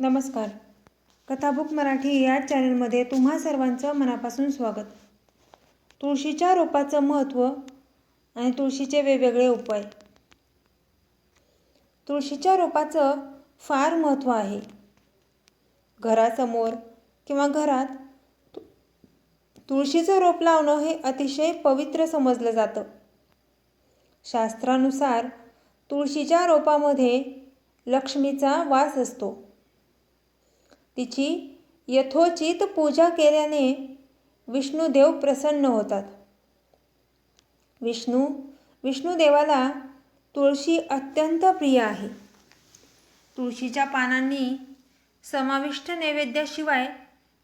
नमस्कार. कथाबुक मराठी या चॅनलमध्ये तुम्हा सर्वांचं मनापासून स्वागत. तुळशीच्या रोपाचं महत्त्व आणि तुळशीचे वेगवेगळे उपाय. तुळशीच्या रोपाचं फार महत्त्व आहे. घरासमोर किंवा घरात तु- तुळशीचं रोप लावणं हे अतिशय पवित्र समजलं जातं. शास्त्रानुसार तुळशीच्या रोपामध्ये लक्ष्मीचा वास असतो. तिची यथोचित पूजा केल्याने विष्णुदेव प्रसन्न होतात. विष्णू विष्णुदेवाला तुळशी अत्यंत प्रिय आहे. तुळशीच्या पानांनी समाविष्ट नैवेद्याशिवाय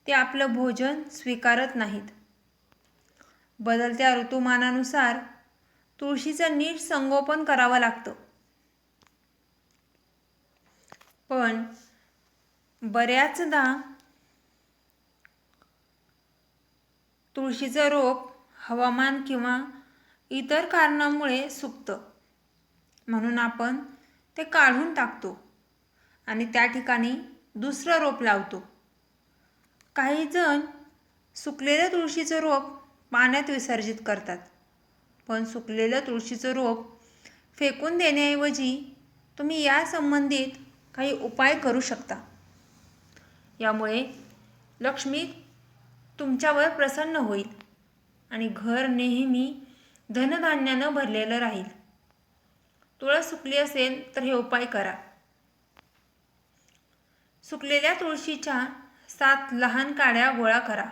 ते आपलं भोजन स्वीकारत नाहीत. बदलत्या ऋतुमानानुसार तुळशीचं नीट संगोपन करावं लागतं. पण बऱ्याचदा तुळशीचं रोप हवामान किंवा इतर कारणामुळे सुकतं. म्हणून आपण ते काढून टाकतो आणि त्या ठिकाणी दुसरं रोप लावतो. काही जण सुकलेलं तुळशीचं रोप पाण्यात विसर्जित करतात पण सुकलेलं तुळशीचं रोप फेकून देण्याऐवजी तुम्ही या संबंधित काही उपाय करू शकता. यामुळे लक्ष्मी तुमच्यावर प्रसन्न होईल आणि घर नेहमी धनधान्यानं भरलेलं राहील. तुळस सुकली असेल तर हे उपाय करा. सुकलेल्या तुळशीच्या सात लहान काड्या गोळा करा.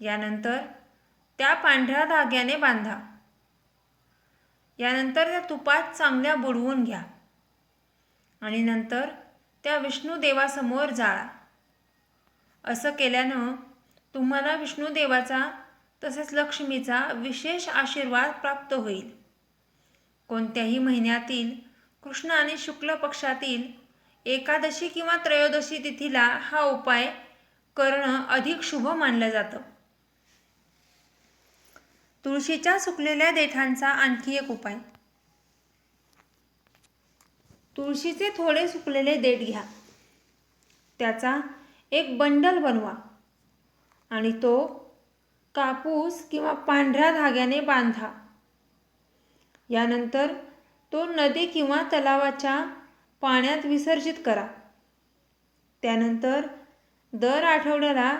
यानंतर त्या पांढऱ्या धाग्याने बांधा. यानंतर त्या तुपात चांगल्या बुडवून घ्या. आणि नंतर त्या विष्णुदेवासमोर जाळा. असं केल्यानं तुम्हाला विष्णुदेवाचा तसेच लक्ष्मीचा विशेष आशीर्वाद प्राप्त होईल. कोणत्याही महिन्यातील कृष्ण आणि शुक्ल पक्षातील एकादशी किंवा त्रयोदशी तिथीला हा उपाय करणं अधिक शुभ मानलं जातं. तुळशीच्या सुकलेल्या देठांचा आणखी एक उपाय. तुळशीचे थोडे सुकलेले देठ घ्या. त्याचा एक बंडल बनवा. आणि तो कापूस किंवा पांढऱ्या धाग्याने बांधा. यानंतर तो नदी किंवा तलावाच्या पाण्यात विसर्जित करा. त्यानंतर दर आठवड्याला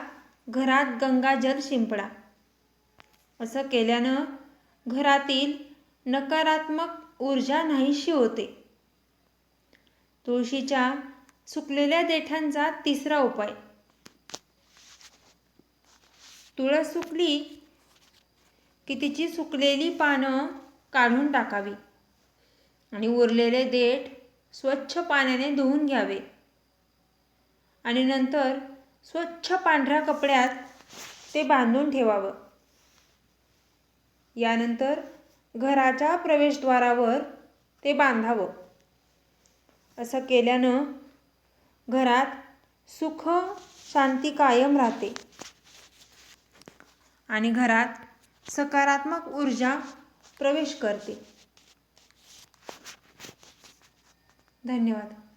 घरात गंगाजल शिंपडा. असं केल्यानं घरातील नकारात्मक ऊर्जा नाहीशी होते. तुळशीच्या सुकलेल्या देठांचा तिसरा उपाय. तुळस सुकली की तिची सुकलेली पानं काढून टाकावी आणि उरलेले देठ स्वच्छ पाण्याने धुवून घ्यावे. आणि नंतर स्वच्छ पांढऱ्या कपड्यात ते बांधून ठेवावं. यानंतर घराच्या प्रवेशद्वारावर ते बांधावं. असं केल्यानं घरात सुख शांती कायम राहते. आणि घरात सकारात्मक ऊर्जा प्रवेश करते. धन्यवाद.